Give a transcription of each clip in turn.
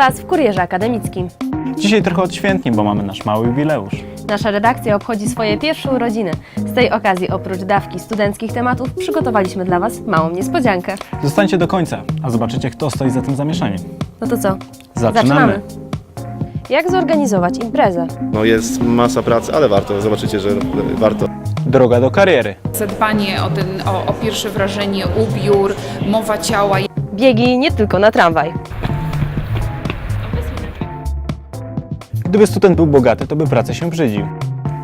Was w Kurierze Akademickim. Dzisiaj trochę odświętnie, bo mamy nasz mały jubileusz. Nasza redakcja obchodzi swoje pierwsze urodziny. Z tej okazji, oprócz dawki studenckich tematów, przygotowaliśmy dla Was małą niespodziankę. Zostańcie do końca, a zobaczycie, kto stoi za tym zamieszaniem. No to co? Zaczynamy. Jak zorganizować imprezę? No jest masa pracy, ale warto, zobaczycie, że warto. Droga do kariery. zadbanie o, ten, o, o pierwsze wrażenie, ubiór, mowa ciała. Biegi nie tylko na tramwaj. Gdyby student był bogaty, to by pracę się brzydził.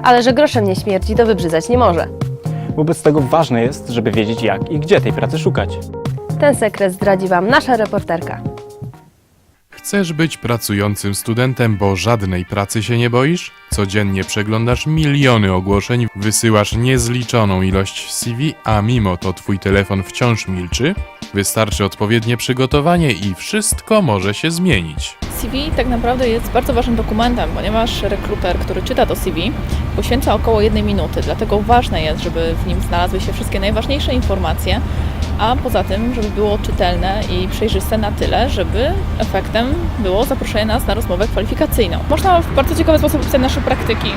Ale że groszem nie śmierci, to wybrzydzać nie może. Wobec tego ważne jest, żeby wiedzieć jak i gdzie tej pracy szukać. Ten sekret zdradzi Wam nasza reporterka. Chcesz być pracującym studentem, bo żadnej pracy się nie boisz? Codziennie przeglądasz miliony ogłoszeń, wysyłasz niezliczoną ilość CV, a mimo to twój telefon wciąż milczy? Wystarczy odpowiednie przygotowanie i wszystko może się zmienić. CV tak naprawdę jest bardzo ważnym dokumentem, ponieważ rekruter, który czyta to CV, poświęca około jednej minuty, dlatego ważne jest, żeby w nim znalazły się wszystkie najważniejsze informacje, a poza tym, żeby było czytelne i przejrzyste na tyle, żeby efektem było zaproszenie nas na rozmowę kwalifikacyjną. Można w bardzo ciekawy sposób opisać nasze praktyki.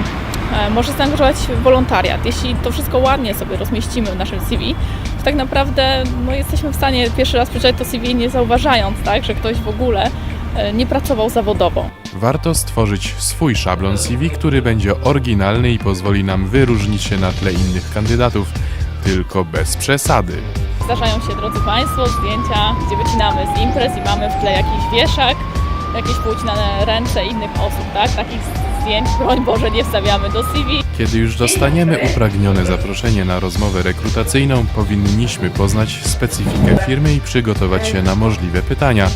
E, Może zaangażować w wolontariat. Jeśli to wszystko ładnie sobie rozmieścimy w naszym CV, to tak naprawdę no, jesteśmy w stanie pierwszy raz przeczytać to CV nie zauważając, tak, że ktoś w ogóle nie pracował zawodowo. Warto stworzyć swój szablon CV, który będzie oryginalny i pozwoli nam wyróżnić się na tle innych kandydatów, tylko bez przesady. Zdarzają się, drodzy Państwo, zdjęcia, gdzie wycinamy z imprez i mamy w tle jakiś wieszak, jakieś poucinane ręce innych osób, tak? Takich zdjęć, broń Boże, nie wstawiamy do CV. Kiedy już dostaniemy upragnione zaproszenie na rozmowę rekrutacyjną, powinniśmy poznać specyfikę firmy i przygotować się na możliwe pytania,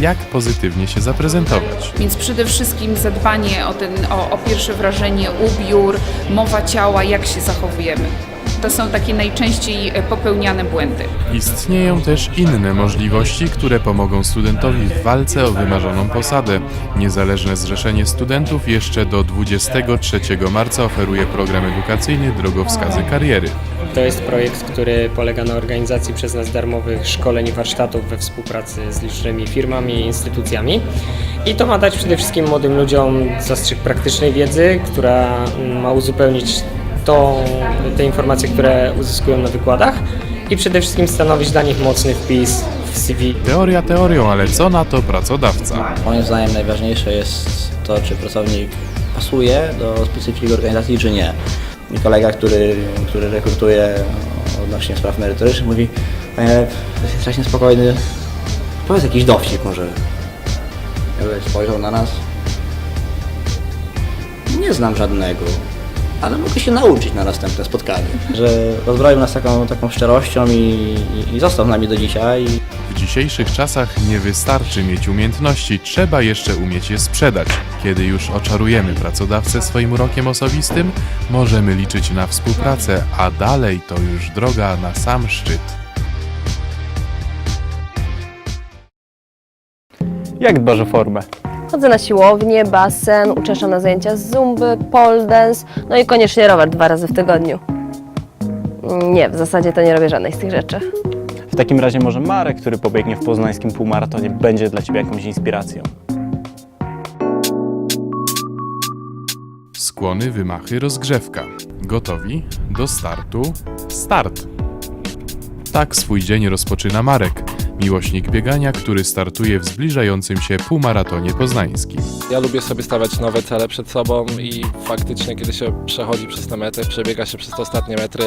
jak pozytywnie się zaprezentować. Więc przede wszystkim zadbanie o, ten, o, o pierwsze wrażenie, ubiór, mowa ciała, jak się zachowujemy. To są takie najczęściej e, popełniane błędy. Istnieją też inne możliwości, które pomogą studentowi w walce o wymarzoną posadę. Niezależne Zrzeszenie Studentów jeszcze do 23 marca oferuje program edukacyjny Drogowskazy Kariery. To jest projekt, który polega na organizacji przez nas darmowych szkoleń i warsztatów we współpracy z licznymi firmami i instytucjami. I to ma dać przede wszystkim młodym ludziom zastrzyk praktycznej wiedzy, która mm, ma uzupełnić to, te informacje, które uzyskują na wykładach i przede wszystkim stanowić dla nich mocny wpis w CV. Teoria teorią, ale co na to pracodawca? Moim zdaniem najważniejsze jest to, czy pracownik pasuje do specyfiki organizacji, czy nie. I kolega, który, który rekrutuje odnośnie spraw merytorycznych mówi, panie Lep, jesteś strasznie spokojny, powiedz jakiś dowcip może. Jakby spojrzał na nas. Nie znam żadnego, ale mogę się nauczyć na następne spotkanie. Że rozbroił nas taką, taką szczerością i, i, i został z nami do dzisiaj. W dzisiejszych czasach nie wystarczy mieć umiejętności, trzeba jeszcze umieć je sprzedać. Kiedy już oczarujemy pracodawcę swoim urokiem osobistym, możemy liczyć na współpracę, a dalej to już droga na sam szczyt. Jak dbasz o formę? Chodzę na siłownię, basen, uczęszczam na zajęcia z zumby, pole dance, no i koniecznie rower dwa razy w tygodniu. Nie, w zasadzie to nie robię żadnej z tych rzeczy. W takim razie może Marek, który pobiegnie w poznańskim półmaratonie, będzie dla Ciebie jakąś inspiracją. Skłony, wymachy, rozgrzewka. Gotowi? Do startu. Start! Tak swój dzień rozpoczyna Marek, miłośnik biegania, który startuje w zbliżającym się półmaratonie poznańskim. Ja lubię sobie stawiać nowe cele przed sobą i faktycznie, kiedy się przechodzi przez te metry, przebiega się przez te ostatnie metry,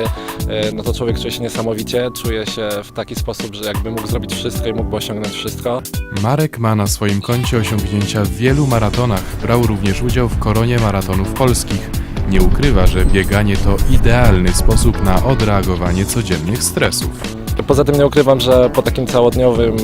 e, no to człowiek czuje się niesamowicie, czuje się w taki sposób, że jakby mógł zrobić wszystko i mógłby osiągnąć wszystko. Marek ma na swoim koncie osiągnięcia w wielu maratonach. Brał również udział w koronie maratonów polskich. Nie ukrywa, że bieganie to idealny sposób na odreagowanie codziennych stresów. Poza tym nie ukrywam, że po takim całodniowym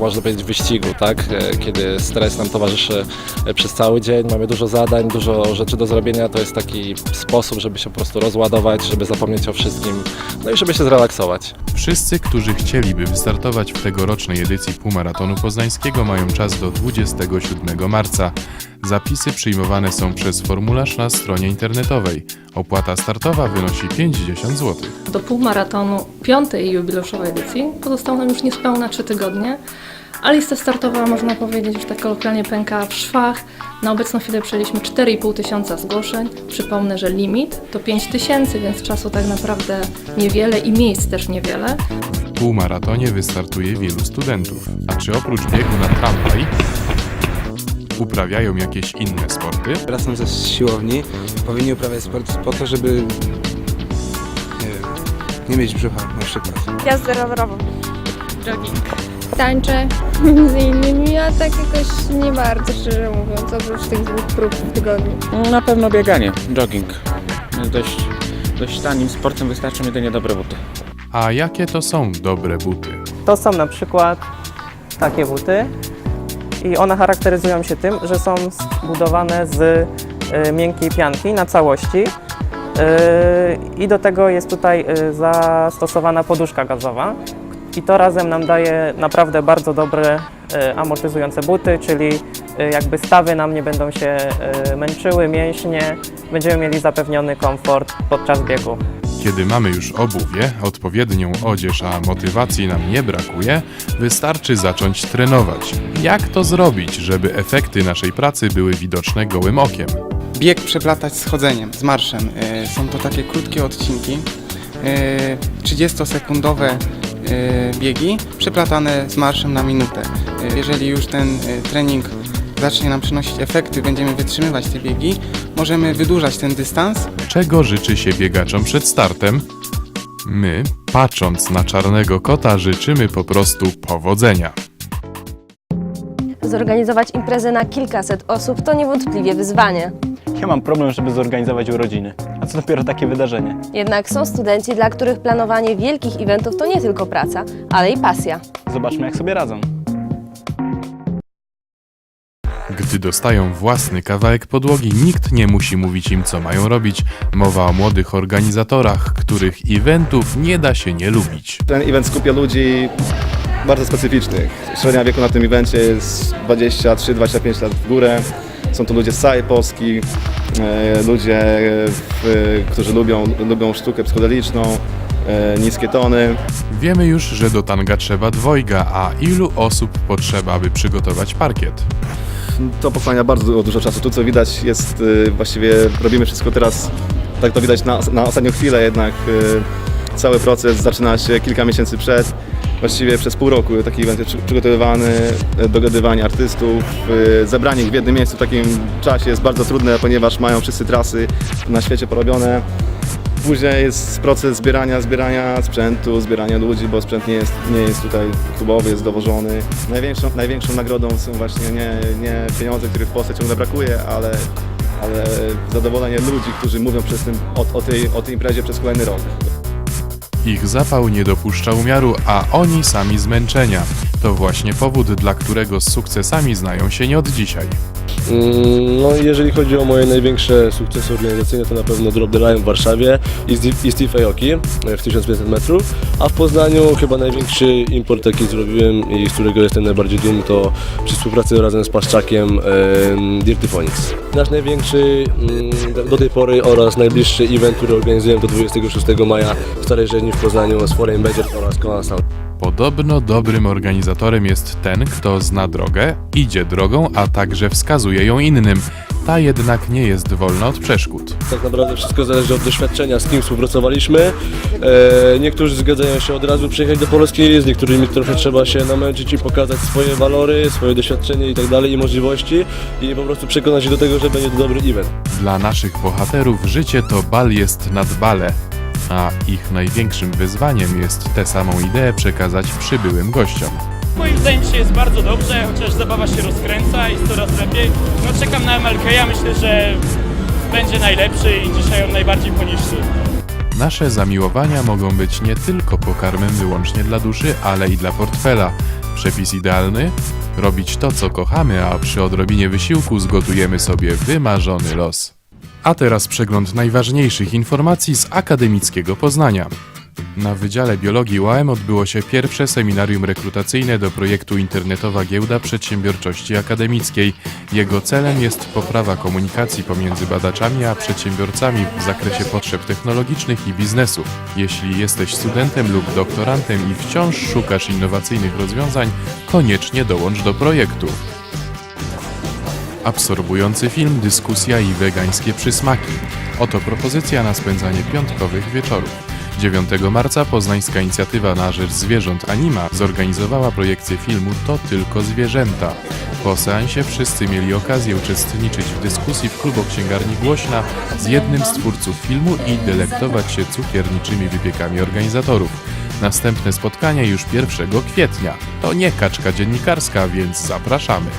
można powiedzieć wyścigu, tak? E, Kiedy stres nam towarzyszy e, przez cały dzień, mamy dużo zadań, dużo rzeczy do zrobienia, to jest taki sposób, żeby się po prostu rozładować, żeby zapomnieć o wszystkim, no i żeby się zrelaksować. Wszyscy, którzy chcieliby wystartować w tegorocznej edycji półmaratonu poznańskiego mają czas do 27 marca. Zapisy przyjmowane są przez formularz na stronie internetowej. Opłata startowa wynosi 50 zł. Do półmaratonu piątej jubileuszowej edycji pozostało nam już niespełna 3 tygodnie, a lista startowa, można powiedzieć, już tak kolokwialnie pęka w szwach. Na obecną chwilę przyjęliśmy 4,5 tysiąca zgłoszeń. Przypomnę, że limit to 5 tysięcy, więc czasu tak naprawdę niewiele i miejsc też niewiele. W półmaratonie wystartuje wielu studentów. A czy oprócz biegu na tramwaj uprawiają jakieś inne sporty? Wracam ze siłowni, powinni uprawiać sport po to, żeby nie, wiem, nie mieć brzucha na przykład. Jazdę rowerową. Tańczę między innymi, a tak jakoś nie bardzo, szczerze mówiąc, oprócz tych dwóch prób w tygodniu. Na pewno bieganie, jogging. Jest dość, dość tanim sportem, wystarczą jedynie dobre buty. A jakie to są dobre buty? To są na przykład takie buty i one charakteryzują się tym, że są zbudowane z y, miękkiej pianki na całości. Y, i do tego jest tutaj y, zastosowana poduszka gazowa. I to razem nam daje naprawdę bardzo dobre amortyzujące buty, czyli jakby stawy nam nie będą się męczyły, mięśnie, będziemy mieli zapewniony komfort podczas biegu. Kiedy mamy już obuwie, odpowiednią odzież, a motywacji nam nie brakuje, wystarczy zacząć trenować. Jak to zrobić, żeby efekty naszej pracy były widoczne gołym okiem? Bieg przeplatać z chodzeniem, z marszem. Y, Są to takie krótkie odcinki, y, 30-sekundowe y, biegi przeplatane z marszem na minutę. Jeżeli już ten trening zacznie nam przynosić efekty, będziemy wytrzymywać te biegi, możemy wydłużać ten dystans Czego życzy się biegaczom przed startem? My, patrząc na czarnego kota, życzymy po prostu powodzenia. Zorganizować imprezę na kilkaset osób to niewątpliwie wyzwanie. Ja mam problem, żeby zorganizować urodziny. A co dopiero takie wydarzenie? Jednak są studenci, dla których planowanie wielkich eventów to nie tylko praca, ale i pasja. Zobaczmy, jak sobie radzą. Gdy dostają własny kawałek podłogi, nikt nie musi mówić im, co mają robić. Mowa o młodych organizatorach, których eventów nie da się nie lubić. Ten event skupia ludzi bardzo specyficznych. Średnia wieku na tym evencie jest 23-25 lat w górę. Są to ludzie z całej Polski, e, ludzie, e, którzy lubią, lubią sztukę psychodeliczną, e, niskie tony. Wiemy już, że do tanga trzeba dwojga, a ilu osób potrzeba, by przygotować parkiet? To pochłania bardzo du- dużo czasu. Tu co widać jest y, właściwie robimy wszystko teraz, tak to widać na, na ostatnią chwilę jednak y, cały proces zaczyna się kilka miesięcy przed. Właściwie przez pół roku taki event jest przy- przygotowywany, y, dogadywanie artystów, zebranie ich w jednym miejscu w takim czasie jest bardzo trudne, ponieważ mają wszyscy trasy na świecie porobione. Później jest proces zbierania, zbierania sprzętu, zbierania ludzi, bo sprzęt nie jest, nie jest tutaj klubowy, jest dowożony. Największą, największą nagrodą są właśnie nie, nie pieniądze, których w Polsce ciągle brakuje, ale, ale zadowolenie ludzi, którzy mówią przez tym, o, o, tej, o tej imprezie przez kolejny rok. Ich zapał nie dopuszcza umiaru, a oni sami zmęczenia. To właśnie powód, dla którego z sukcesami znają się nie od dzisiaj. No jeżeli chodzi o moje największe sukcesy organizacyjne, to na pewno Drop the Line w Warszawie i Steve- Aoki w 1500 metrów, a w Poznaniu chyba największy import jaki zrobiłem i z którego jestem najbardziej dumny to przy współpracy razem z Paszczakiem em, Dirty Phonics. Nasz największy mm, do tej pory oraz najbliższy event, który organizujemy to 26 maja w Starej Rzeźni w Poznaniu z Foreign Badger oraz Conan Sound. Podobno dobrym organizatorem jest ten, kto zna drogę, idzie drogą, a także wskazuje ją innym. Ta jednak nie jest wolna od przeszkód. Tak naprawdę wszystko zależy od doświadczenia, z kim współpracowaliśmy. E, niektórzy zgadzają się od razu przyjechać do Polski, z niektórymi trochę trzeba się namęczyć i pokazać swoje walory, swoje doświadczenie i tak dalej i możliwości i po prostu przekonać się do tego, że będzie to dobry event. Dla naszych bohaterów życie to bal jest nad bale, a ich największym wyzwaniem jest tę samą ideę przekazać przybyłym gościom. Moim zdaniem dzisiaj jest bardzo dobrze, chociaż zabawa się rozkręca i jest coraz lepiej. No czekam na MLK, ja myślę, że będzie najlepszy i dzisiaj on najbardziej poniższy. Nasze zamiłowania mogą być nie tylko pokarmem wyłącznie dla duszy, ale i dla portfela. Przepis idealny? Robić to, co kochamy, a przy odrobinie wysiłku zgotujemy sobie wymarzony los. A teraz przegląd najważniejszych informacji z akademickiego Poznania. Na Wydziale Biologii UAM odbyło się pierwsze seminarium rekrutacyjne do projektu Internetowa Giełda Przedsiębiorczości Akademickiej. Jego celem jest poprawa komunikacji pomiędzy badaczami a przedsiębiorcami w zakresie potrzeb technologicznych i biznesu. Jeśli jesteś studentem lub doktorantem i wciąż szukasz innowacyjnych rozwiązań, koniecznie dołącz do projektu. Absorbujący film, dyskusja i wegańskie przysmaki. Oto propozycja na spędzanie piątkowych wieczorów. 9 marca poznańska inicjatywa na rzecz zwierząt Anima zorganizowała projekcję filmu To tylko zwierzęta. Po seansie wszyscy mieli okazję uczestniczyć w dyskusji w klubu księgarni Głośna z jednym z twórców filmu i delektować się cukierniczymi wypiekami organizatorów. Następne spotkanie już 1 kwietnia. To nie kaczka dziennikarska, więc zapraszamy.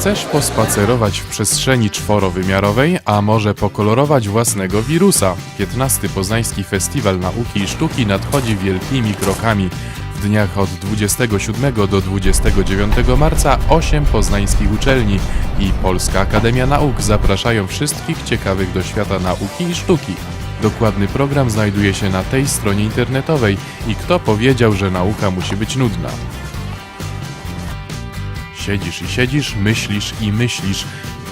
Chcesz pospacerować w przestrzeni czworowymiarowej, a może pokolorować własnego wirusa? 15. Poznański Festiwal Nauki i Sztuki nadchodzi wielkimi krokami. W dniach od 27 do 29 marca 8 poznańskich uczelni i Polska Akademia Nauk zapraszają wszystkich ciekawych do świata nauki i sztuki. Dokładny program znajduje się na tej stronie internetowej i kto powiedział, że nauka musi być nudna? Siedzisz i siedzisz, myślisz i myślisz.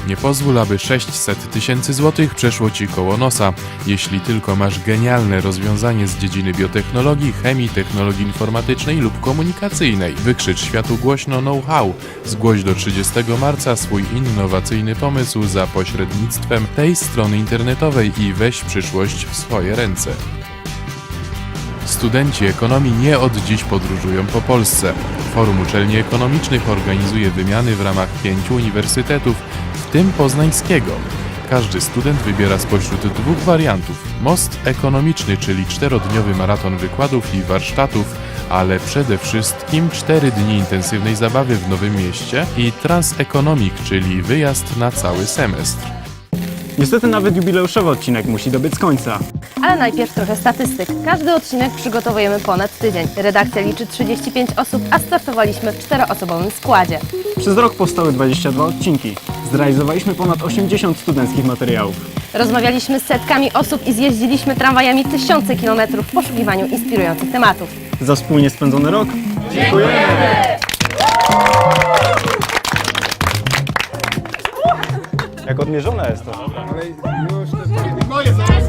Nie pozwól, aby 600 tysięcy złotych przeszło ci koło nosa. Jeśli tylko masz genialne rozwiązanie z dziedziny biotechnologii, chemii, technologii informatycznej lub komunikacyjnej, wykrzycz światu głośno know-how. Zgłoś do 30 marca swój innowacyjny pomysł za pośrednictwem tej strony internetowej i weź przyszłość w swoje ręce. Studenci ekonomii nie od dziś podróżują po Polsce. Forum Uczelni Ekonomicznych organizuje wymiany w ramach pięciu uniwersytetów, w tym poznańskiego. Każdy student wybiera spośród dwóch wariantów: most ekonomiczny, czyli czterodniowy maraton wykładów i warsztatów, ale przede wszystkim cztery dni intensywnej zabawy w Nowym Mieście i Transeconomic, czyli wyjazd na cały semestr. Niestety nawet jubileuszowy odcinek musi dobiec końca. Ale najpierw trochę statystyk. Każdy odcinek przygotowujemy ponad tydzień. Redakcja liczy 35 osób, a startowaliśmy w czteroosobowym składzie. Przez rok powstały 22 odcinki. Zrealizowaliśmy ponad 80 studenckich materiałów. Rozmawialiśmy z setkami osób i zjeździliśmy tramwajami tysiące kilometrów w poszukiwaniu inspirujących tematów. Za wspólnie spędzony rok Jak odmierzone jest to? Ale już to moje zaraz